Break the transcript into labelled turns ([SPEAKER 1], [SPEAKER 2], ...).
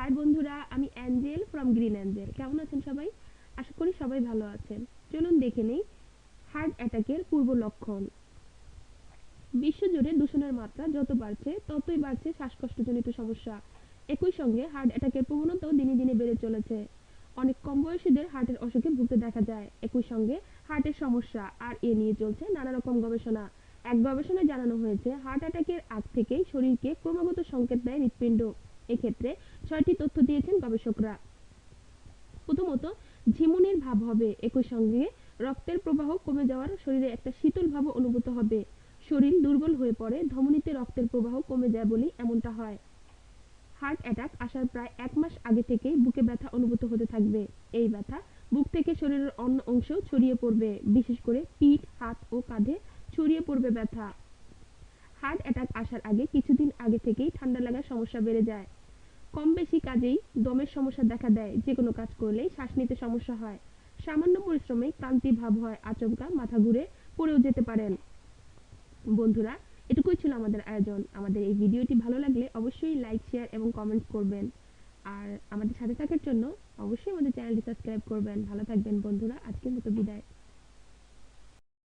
[SPEAKER 1] High বন্ধুরা, আমি Angel from green Angel কেমন আছেন সবাই? আশা করি সবাই ভালো আছেন। চলুন দেখে নেই হার্ট অ্যাটাকের পূর্ব লক্ষণ। বিশ্বজুড়ে দূষণের মাত্রা যত বাড়ছে, ততই বাড়ছে শ্বাসকষ্টজনিত সমস্যা। একই সঙ্গে হার্ট অ্যাটাকের প্রবণতাও দিনে দিনে বেড়ে চলেছে। অনেক কম বয়সীদের হার্টের অসুখে ভুগতে দেখা যায়। একই সঙ্গে হার্টের সমস্যা আর এ নিয়ে চলছে নানা রকম গবেষণা। এক গবেষণায় জানানো হয়েছে হার্ট অ্যাটাকের আগ থেকেই শরীরকে ক্রমাগত সংকেত দেয় হৃৎপিণ্ড। এক্ষেত্রে ছয়টি তথ্য দিয়েছেন গবেষকরা। প্রথমত, ঝিমুনির ভাব হবে একই সঙ্গে রক্তের প্রবাহ কমে যাওয়ার শরীরে একটা শীতল ভাব অনুভূত হবে। শরীর দুর্বল হয়ে পড়ে, ধমনীতে রক্তের প্রবাহ কমে যায় বলেই এমনটা হয়। হার্ট অ্যাটাক আসার প্রায় এক মাস আগে থেকেই বুকে ব্যথা অনুভূত হতে থাকবে। এই ব্যথা বুক থেকে শরীরের অন্য অংশেও ছড়িয়ে পড়বে, বিশেষ করে পিঠ, হাত ও কাঁধে ছড়িয়ে পড়বে ব্যথা। হার্ট অ্যাটাক আসার আগে কিছুদিন আগে থেকেই ঠান্ডা লাগার সমস্যা বেড়ে যায়। কম বেশি কাজেই দমের সমস্যা দেখা দেয়। যে কোনো কাজ করলেই শ্বাস নিতে সমস্যা হয়। সামান্য পরিশ্রমে ক্লান্তি ভাব হয় আচমকা মাথা ঘুরে পড়েও যেতে পারেন। বন্ধুরা, এটুকুই ছিল আমাদের আয়োজন। আমাদের এই ভিডিওটি ভালো লাগলে অবশ্যই লাইক, শেয়ার এবং কমেন্ট করবেন। আর আমাদের সাথে থাকার জন্য অবশ্যই আমাদের চ্যানেলটি সাবস্ক্রাইব করবেন। ভালো থাকবেন বন্ধুরা, আজকের মতো বিদায়।